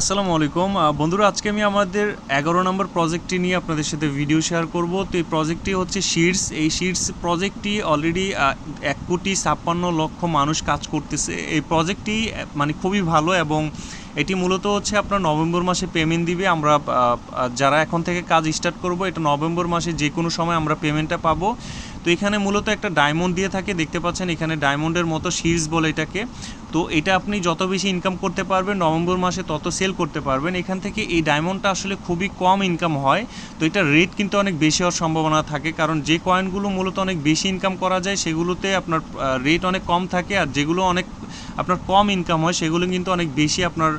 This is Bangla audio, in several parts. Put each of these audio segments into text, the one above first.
আসসালামু আলাইকুম। বন্ধুরা, আজকে আমি আমাদের এগারো নম্বর প্রজেক্টটি নিয়ে আপনাদের সাথে ভিডিও শেয়ার করব। তো এই প্রজেক্টটি হচ্ছে শিটস এই শিটস প্রজেক্টটি অলরেডি এক কোটি ছাপ্পান্ন লক্ষ মানুষ কাজ করতেছে। এই প্রজেক্টটি মানে খুবই ভালো এবং এটি মূলত হচ্ছে আপনার নভেম্বর মাসে পেমেন্ট দিবে। আমরা যারা এখন থেকে কাজ স্টার্ট করব, এটা নভেম্বর মাসে যে কোনো সময় আমরা পেমেন্টটা পাবো। তো এখানে মূলত একটা ডায়মন্ড দিয়ে থাকে, দেখতে পাচ্ছেন এখানে ডায়মন্ডের মতো শিটস বলে এটাকে। তো এটা আপনি যত বেশি ইনকাম করতে পারবেন, নভেম্বর মাসে তত সেল করতে পারবেন। এখান থেকে এই ডায়মন্ডটা আসলে খুবই কম ইনকাম হয়। তো এটা রেট কিন্তু অনেক বেশি হওয়ার সম্ভাবনা থাকে, কারণ যে কয়েনগুলো মূলত অনেক বেশি ইনকাম করা যায়, সেগুলোতে আপনার রেট অনেক কম থাকে আর যেগুলো অনেক, আপনার কম ইনকাম হয়, সেগুলো কিন্তু অনেক বেশি আপনার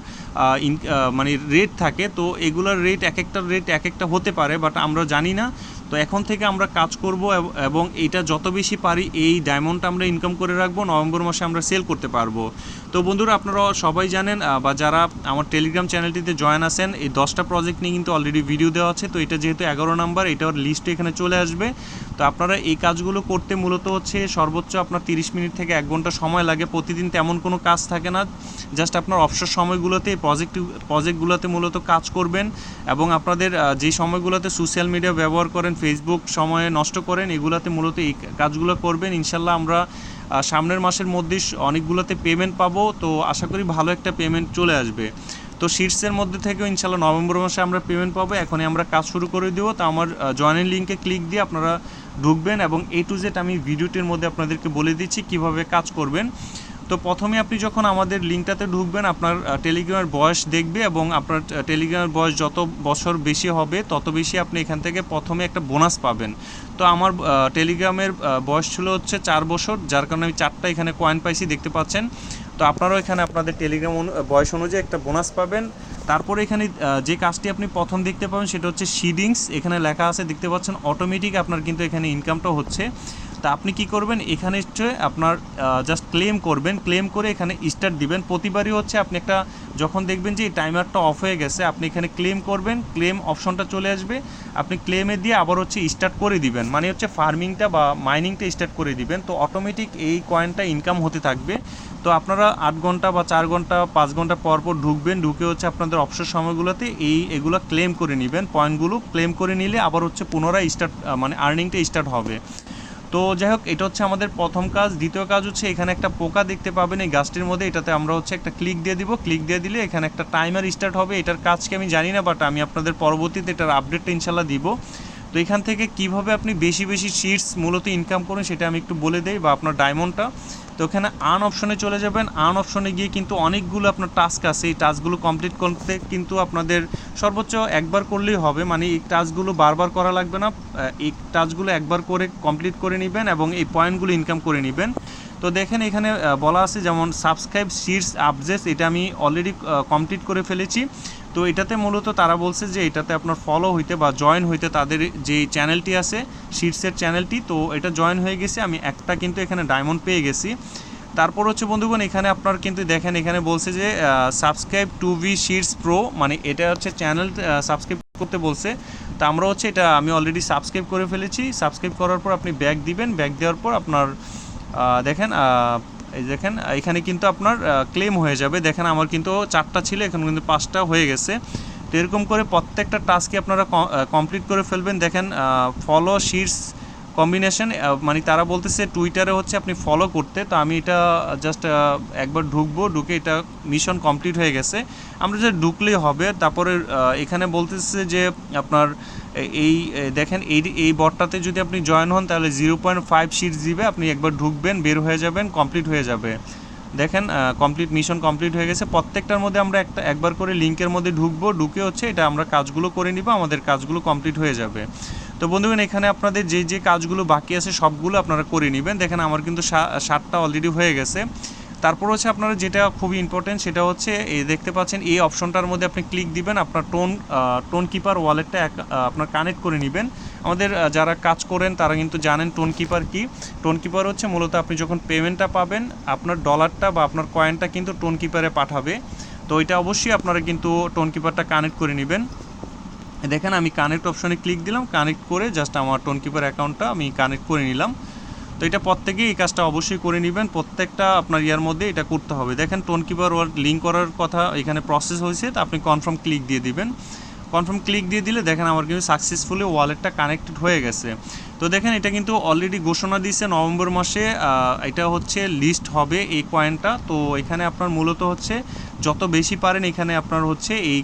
মানে রেট থাকে। তো এগুলোর রেট এক একটা রেট এক একটা হতে পারে বাট আমরা জানি না তো এখন থেকে আমরা কাজ করব এবং এটা যত বেশি পারি এই ডায়মন্ডটা আমরা ইনকাম করে রাখব, নভেম্বর মাসে আমরা সেল করতে পারব। তো বন্ধুরা, আপনারা সবাই জানেন বা যারা আমার টেলিগ্রাম চ্যানেলটিতে জয়েন আছেন, এই দশটা প্রজেক্ট নিয়ে কিন্তু অলরেডি ভিডিও দেওয়া আছে। তো এটা যেহেতু এগারো নাম্বার এটার লিস্টে এখানে চলে আসবে। তো আপনারা এই কাজগুলো করতে মূলত হচ্ছে সর্বোচ্চ আপনার তিরিশ মিনিট থেকে এক ঘণ্টা সময় লাগে। প্রতিদিন তেমন কোনো কাজ থাকে না। জাস্ট আপনার অবসর সময়গুলোতে এই প্রজেক্ট প্রজেক্টগুলোতে মূলত কাজ করবেন এবং আপনাদের যে সময়গুলোতে সোশ্যাল মিডিয়া ব্যবহার করেন ফেসবুক সময়ে নষ্ট করেন, এগুলোতে মূলত এই কাজগুলো করবেন। ইনশাল্লাহ আমরা সামনের মাসের মধ্যেই স- অনেকগুলোতে পেমেন্ট পাবো। তো আশা করি ভালো একটা পেমেন্ট চলে আসবে। তো শীর্ষের মধ্যে থেকেও ইনশাল্লাহ নভেম্বর মাসে আমরা পেমেন্ট পাবো। এখনই আমরা কাজ শুরু করে দেবো। তো আমার জয়েনিং লিঙ্কে ক্লিক দিয়ে আপনারা ঢুকবেন এবং এ টু জেড আমি ভিডিওটির মধ্যে আপনাদেরকে বলে দিচ্ছি কীভাবে কাজ করবেন। তো প্রথমে আপনি যখন আমাদের লিঙ্কটাতে ঢুকবেন, আপনার টেলিগ্রামের বয়স দেখবে এবং আপনার টেলিগ্রামের বয়স যত বছর বেশি হবে, তত বেশি আপনি এখান থেকে প্রথমে একটা বোনাস পাবেন। তো আমার টেলিগ্রামের বয়স ছিল হচ্ছে চার বছর, যার কারণে আমি চারটা এখানে কয়েন পাইছি দেখতে পাচ্ছেন। তো আপনারাও এখানে আপনাদের টেলিগ্রাম বয়স অনুযায়ী একটা বোনাস পাবেন। তারপরে এখানে যে কাজটি আপনি প্রথম দেখতে পাবেন, সেটা হচ্ছে শিডিংস এখানে লেখা আছে, দেখতে পাচ্ছেন অটোমেটিক আপনার কিন্তু এখানে ইনকামটা হচ্ছে। তা আপনি কি করবেন? এখানে হচ্ছে আপনার জাস্ট ক্লেম করবেন। ক্লেম করে এখানে স্টার্ট দিবেন। প্রতিবারই হচ্ছে আপনি একটা, যখন দেখবেন যে এই টাইমারটা অফ হয়ে গেছে, আপনি এখানে ক্লেম করবেন। ক্লেম অপশনটা চলে আসবে। আপনি ক্লেমে দিয়ে আবার হচ্ছে স্টার্ট করে দিবেন। মানে হচ্ছে ফার্মিংটা বা মাইনিংটা স্টার্ট করে দিবেন। তো অটোমেটিক এই কয়েনটা ইনকাম হতে থাকবে। তো আপনারা আট ঘণ্টা বা চার ঘণ্টা, পাঁচ ঘণ্টা পর পর ঢুকবেন। ঢুকে হচ্ছে আপনাদের অবসর সময়গুলোতে এই, এগুলো ক্লেম করে নেবেন। পয়েন্টগুলো ক্লেম করে নিলে আবার হচ্ছে পুনরায় স্টার্ট মানে আর্নিংটা স্টার্ট হবে। তো যাই হোক, এটা হচ্ছে আমাদের প্রথম কাজ। দ্বিতীয় কাজ হচ্ছে এখানে একটা পোকা দেখতে পাবেন এই গাছটির মধ্যে। এটাতে আমরা হচ্ছে একটা ক্লিক দিয়ে দিব। ক্লিক দিয়ে দিলে এখানে একটা টাইমার স্টার্ট হবে। এটার কাজকে আমি জানি না বাট আমি আপনাদের পরবর্তীতে এটার আপডেটটা ইনশাল্লাহ দিব। তো এখান থেকে কীভাবে আপনি বেশি বেশি শিটস মূলত ইনকাম করেন সেটা আমি একটু বলে দেই বা আপনার ডায়মন্ডটা তো ওখানে আন অপশনে চলে যাবেন। আন অপশনে গিয়ে কিন্তু অনেকগুলো আপনার টাস্ক আছে। এই টাস্কগুলো কমপ্লিট করতে কিন্তু আপনাদের সর্বোচ্চ একবার করলেই হবে। মানে এই টাস্কগুলো বারবার করা লাগবে না। এই টাস্কগুলো একবার করে কমপ্লিট করে নেবেন এবং এই পয়েন্টগুলো ইনকাম করে নেবেন। তো দেখেন এখানে বলা আছে যেমন সাবস্ক্রাইব শিটস আপডেটস এটা আমি অলরেডি কমপ্লিট করে ফেলেছি। তো এটাতে মূলত তারা বলছে যে এটাতে আপনার ফলো হইতে বা জয়েন হইতে তাদের যে চ্যানেলটি আছে শিটসের চ্যানেলটি তো এটা জয়েন হয়ে গেছে। আমি একটা কিন্তু এখানে ডায়মন্ড পেয়ে গেছি। তারপর হচ্ছে, বন্ধুগণ, এখানে আপনার কিন্তু দেখেন, এখানে বলছে যে subscribe to V sheets pro মানে এটা হচ্ছে চ্যানেল সাবস্ক্রাইব করতে বলছে। তা আমরা হচ্ছে এটা, আমি অলরেডি সাবস্ক্রাইব করে ফেলেছি। সাবস্ক্রাইব করার পর আপনি ব্যাক দিবেন। ব্যাক দেওয়ার পর আপনার দেখেন এই দেখেন, এখানে কিন্তু আপনার ক্লেম হয়ে যাবে। দেখেন, আমার কিন্তু চারটা ছিল, এখন কিন্তু পাঁচটা হয়ে গেছে। তো এরকম করে প্রত্যেকটা টাস্কে আপনারা কমপ্লিট করে ফেলবেন। দেখেন ফলো শিটস কম্বিনেশন মানে তারা বলতেছে টুইটারে হচ্ছে আপনি ফলো করতে। তো আমি এটা জাস্ট একবার ঢুকবো, ঢুকে এটা মিশন কমপ্লিট হয়ে গেছে। আমরা যে ঢুকলেই হবে। তারপরে এখানে বলতেছে যে আপনার এই দেখেন এই এই বটটাতে যদি আপনি জয়েন হন, তাহলে জিরো পয়েন্ট ফাইভ সিট দিবে। আপনি একবার ঢুকবেন, বের হয়ে যাবেন কমপ্লিট হয়ে যাবে। দেখেন কমপ্লিট মিশন কমপ্লিট হয়ে গেছে। প্রত্যেকটার মধ্যে আমরা একটা, একবার করে লিঙ্কের মধ্যে ঢুকবো। ঢুকে হচ্ছে এটা আমরা কাজগুলো করে নিব। আমাদের কাজগুলো কমপ্লিট হয়ে যাবে। তো বন্ধুগণ, এখানে আপনাদের যে যে কাজগুলো বাকি আছে সবগুলো আপনারা করে নেবেন। দেখেন, আমার কিন্তু সাতটা অলরেডি হয়ে গেছে। তারপর হচ্ছে আপনারা যেটা খুবই ইম্পর্টেন্ট সেটা হচ্ছে, এই দেখতে পাচ্ছেন, এই অপশনটার মধ্যে আপনি ক্লিক দিবেন, আপনার টোন টোন কিপার ওয়ালেটটা এক আপনার কানেক্ট করে নেবেন। আমাদের যারা কাজ করেন, তারা কিন্তু জানেন টোন কিপার কি। টোন কিপার হচ্ছে মূলত আপনি যখন পেমেন্টটা পাবেন, আপনার ডলারটা বা আপনার কয়েনটা কিন্তু টোন কিপারে পাঠাবে। তো এটা অবশ্যই আপনারা কিন্তু টোন কিপারটা কানেক্ট করে নেবেন। দেখেন, আমি কানেক্ট অপশনে ক্লিক দিলাম কানেক্ট করে জাস্ট আমার টোন কিপার অ্যাকাউন্টটা আমি কানেক্ট করে নিলাম। তো এটা প্রত্যেকেই এই কাজটা অবশ্যই করে নেবেন, প্রত্যেকটা আপনার ইয়ার মধ্যে এটা করতে হবে। দেখেন টোন কিপার ওয়ার্ড লিঙ্ক করার কথা এখানে প্রসেস হয়েছে, তো আপনি কনফার্ম ক্লিক দিয়ে দিবেন। কনফার্ম ক্লিক দিয়ে দিলে দেখেন, আমার কিন্তু সাকসেসফুলি ওয়ালেটটা কানেক্টেড হয়ে গেছে। তো দেখেন, এটা কিন্তু অলরেডি ঘোষণা দিয়েছে নভেম্বর মাসে এটা হচ্ছে লিস্ট হবে এই কয়েনটা তো এখানে আপনার মূলত হচ্ছে যত বেশি পারেন এখানে আপনার হচ্ছে এই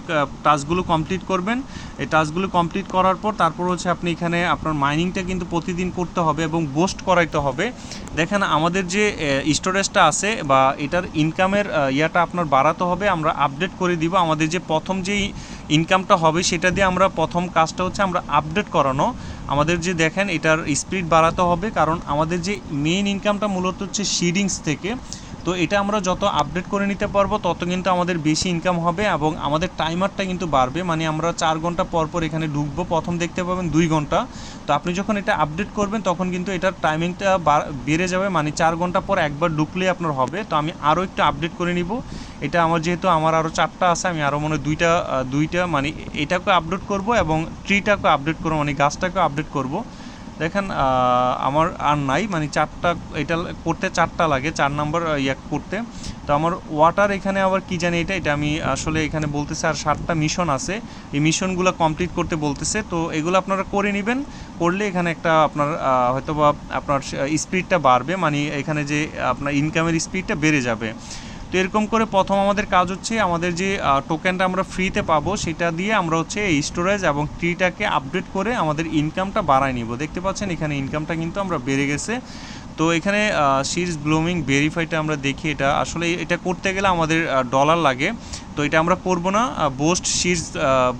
টাস্কগুলো কমপ্লিট করবেন। এই টাস্কগুলো কমপ্লিট করার পর তারপর হচ্ছে আপনি এখানে আপনার মাইনিংটা কিন্তু প্রতিদিন করতে হবে এবং বোস্ট করাইতে হবে। দেখেন আমাদের যে স্টোরেজটা আছে বা এটার ইনকামের ইয়াটা আপনার বাড়াতে হবে, আমরা আপডেট করে দিব। আমাদের যে প্রথম যেই ইনকামটা হবে সেটা দিয়ে আমরা প্রথম কাজটা হচ্ছে আমরা আপডেট করানো। আমাদের যে দেখেন এটার স্পিড বাড়াতে হবে, কারণ আমাদের যে মেইন ইনকামটা মূলত হচ্ছে শিডিংস থেকে তো এটা আমরা যত আপডেট করে নিতে পারব, তত কিন্তু আমাদের বেশি ইনকাম হবে এবং আমাদের টাইমারটা কিন্তু বাড়বে। মানে আমরা চার ঘণ্টা পর পর এখানে ঢুকবো। প্রথম দেখতে পাবেন দুই ঘণ্টা। তো আপনি যখন এটা আপডেট করবেন, তখন কিন্তু এটার টাইমিংটা বেড়ে যাবে। মানে চার ঘণ্টা পর একবার ঢুকলেই আপনার হবে। তো আমি আরও একটু আপডেট করে নিব। এটা আমার যেহেতু আমার আরও চারটা আছে, আমি আরও মনে দুইটা দুইটা মানে এটাকে আপডেট করব এবং ট্রিটাকে আপডেট করব মানে গাছটাকে আপডেট করব। দেখেন আমার আর নাই মানে চারটা, এটা করতে চারটা লাগে, চার নাম্বার ইয়া করতে। তো আমার ওয়াটার এখানে আবার কি জানি এটা এটা আমি আসলে এখানে বলতেছে, আর সাতটা মিশন আছে। এই মিশনগুলো কমপ্লিট করতে বলতেছে। তো এগুলো আপনারা করে নেবেন। করলে এখানে একটা আপনার হয়তো বা আপনার স্পিডটা বাড়বে মানে এখানে যে আপনার ইনকামের স্পিডটা বেড়ে যাবে। তো এরকম করে প্রথম আমাদের কাজ হচ্ছে আমাদের যে টোকেনটা আমরা ফ্রিতে পাবো, সেটা দিয়ে আমরা হচ্ছে এই স্টোরেজ এবং ট্রিটাকে আপডেট করে আমাদের ইনকামটা বাড়ায় নিব। দেখতে পাচ্ছেন এখানে ইনকামটা কিন্তু আমরা বেড়ে গেছে। তো এখানে সিরিজ ব্লুমিং ভেরিফাইটা আমরা দেখি এটা। আসলে এটা করতে গেলে আমাদের ডলার লাগে। তো এটা আমরা করব না। বোস্ট সিরিজ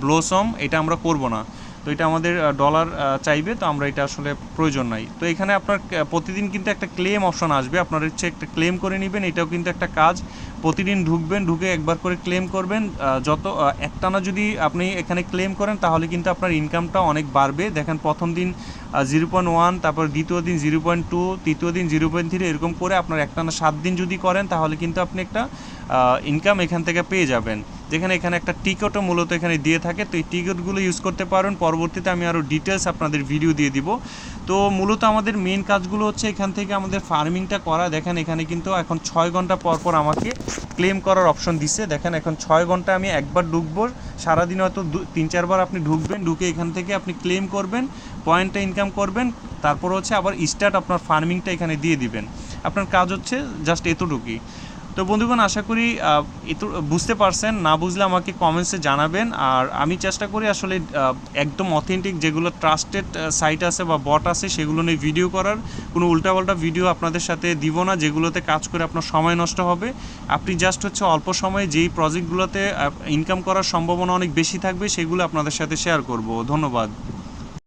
ব্লোসম এটা আমরা করব না। তো এটা আমাদের ডলার চাইবে, তো আমরা এটা আসলে প্রয়োজন নাই। তো এখানে আপনার প্রতিদিন কিন্তু একটা ক্লেম অপশন আসবে। আপনার হচ্ছে একটা ক্লেম করে নেবেন, এটাও কিন্তু একটা কাজ। প্রতিদিন ঢুকবেন, ঢুকে একবার করে ক্লেম করবেন। যত একটানা যদি আপনি এখানে ক্লেম করেন, তাহলে কিন্তু আপনার ইনকামটা অনেক বাড়বে। দেখেন, প্রথম দিন জিরো পয়েন্ট ওয়ান তারপর দ্বিতীয় দিন জিরো পয়েন্ট টু তৃতীয় দিন জিরো পয়েন্ট থ্রি এরকম করে আপনার একটানা সাত দিন যদি করেন, তাহলে কিন্তু আপনি একটা ইনকাম এখান থেকে পেয়ে যাবেন। যেখানে এখানে একটা টিকিটও মূলত এখানে দিয়ে থাকে। তো এই টিকিটগুলো ইউজ করতে পারেন। পরবর্তীতে আমি আরও ডিটেলস আপনাদের ভিডিও দিয়ে দিব। তো মূলত আমাদের মেন কাজগুলো হচ্ছে এখান থেকে আমাদের ফার্মিংটা করা। দেখেন এখানে কিন্তু এখন ছয় ঘণ্টা পর পর আমাকে ক্লেম করার অপশন দিচ্ছে দেখেন এখন ছয় ঘণ্টা আমি একবার ঢুকবো। সারাদিন হয়তো তিন, চারবার আপনি ঢুকবেন। ঢুকে এখান থেকে আপনি ক্লেম করবেন পয়েন্টটা ইনকাম করবেন। তারপর হচ্ছে আবার স্টার্ট আপনার ফার্মিংটা এখানে দিয়ে দিবেন। আপনার কাজ হচ্ছে জাস্ট এতটুকুই। তো বন্ধুগণ, আশা করি বুঝতে পারছেন, না বুঝলে আমাকে কমেন্টসে জানাবেন। আর আমি চেষ্টা করি আসলে একদম অথেন্টিক যেগুলো ট্রাস্টেড সাইট আছে বা বট আছে, সেগুলো নিয়ে ভিডিও করার। কোনো উল্টাপাল্টা ভিডিও আপনাদের সাথে দিব না, যেগুলোতে কাজ করে আপনার সময় নষ্ট হবে। আপনি জাস্ট হচ্ছে অল্প সময়ে যেই প্রজেক্টগুলোতে ইনকাম করার সম্ভাবনা অনেক বেশি থাকবে, সেগুলো আপনাদের সাথে শেয়ার করব। ধন্যবাদ।